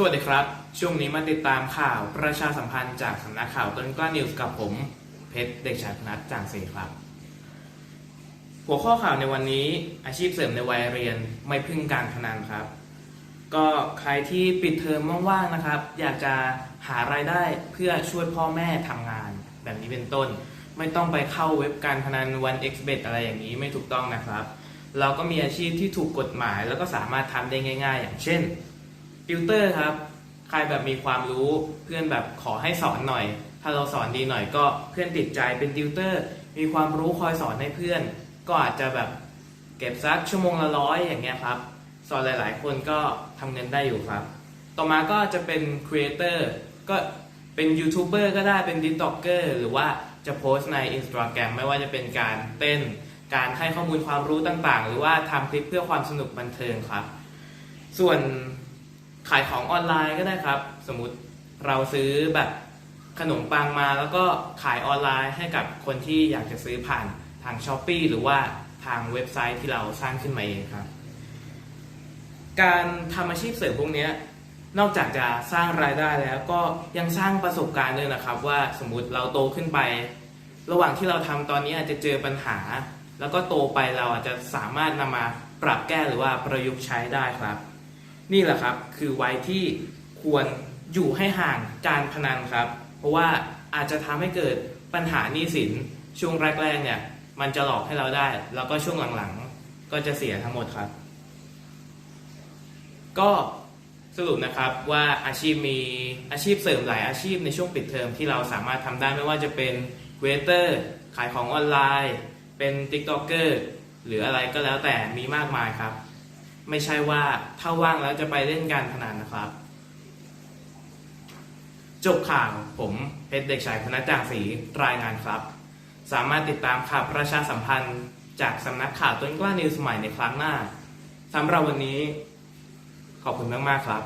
สวัสดีครับ ช่วงนี้มาติดตามข่าวประชาสัมพันธ์จากสำนักข่าวต้นกล้านิวส์กับผม เพชรเด็กชายนัทจางศรีครับ หัวข้อข่าวในวันนี้อาชีพเสริมในวัยเรียนไม่พึ่งการพนันครับ ก็ใครที่ปิดเทอมว่างๆนะครับ อยากจะหารายได้เพื่อช่วยพ่อแม่ทำงาน แบบนี้เป็นต้น ไม่ต้องไปเข้าเว็บการพนันวัน x b e t อะไรอย่างนี้ไม่ถูกต้องนะครับ เราก็มีอาชีพที่ถูกกฎหมายแล้วก็สามารถทำได้ง่าย ๆ อย่างเช่น ติวเตอร์ครับ ใครแบบมีความรู้เพื่อนแบบขอให้สอนหน่อย ถ้าเราสอนดีหน่อยก็เพื่อนติดใจเป็นติวเตอร์ มีความรู้คอยสอนให้เพื่อน ก็อาจจะแบบเก็บสักชั่วโมงละร้อยอย่างเงี้ยครับ สอนหลาย ๆ คนก็ทำเงินได้อยู่ครับ ต่อมาก็จะเป็นครีเอเตอร์ก็เป็นยูทูบเบอร์ก็ได้เป็นดิจิตอลเกอร์หรือว่าจะโพสต์ใน Instagram ไม่ว่าจะเป็นการเต้น การให้ข้อมูลความรู้ต่างๆ หรือว่าทำคลิปเพื่อความสนุกบันเทิงครับ ส่วน ขายของออนไลน์ก็ได้ครับ สมมติเราซื้อแบบขนมปังมาแล้วก็ขายออนไลน์ให้กับคนที่อยากจะซื้อผ่านทาง s h อ p e e หรือว่าทางเว็บไซต์ที่เราสร้างขึ้นมาเองครับ การทำอาชีพเสริมพวกนี้นอกจากจะสร้างรายได้แล้วก็ยังสร้างประสบการณ์ด้วยนะครับ ว่าสมมติเราโตขึ้นไป ระหว่างที่เราทำตอนนี้อาจจะเจอปัญหา แล้วก็โตไปเราอาจจะสามารถนำมาปรับแก้หรือว่าประยุกต์ใช้ได้ครับ นี่แหละครับคือวัยที่ควรอยู่ให้ห่างการพนันครับ เพราะว่าอาจจะทำให้เกิดปัญหาหนี้สินช่วงแรกๆเนี่ยมันจะหลอกให้เราได้ แล้วก็ช่วงหลังๆ ก็จะเสียทั้งหมดครับ ก็สรุปนะครับว่าอาชีพมีอาชีพเสริมหลายอาชีพในช่วงปิดเทอมที่เราสามารถทำได้ไม่ว่าจะเป็นเวเตอร์ขายของออนไลน์ เป็น t ิ k t o k เกอร์หรืออะไรก็แล้วแต่มีมากมายครับ ไม่ใช่ว่าถ้าว่างแล้วจะไปเล่นการพนันนะครับ จบข่าวผมเพชรเด็กชายพนักจางศรีรายงานครับ สามารถติดตามข่าวประชาสัมพันธ์ จากสำนักข่าวต้นกล้านิวสมัยในครั้งหน้าสำหรับวันนี้ ขอบคุณมาก ๆ ครับ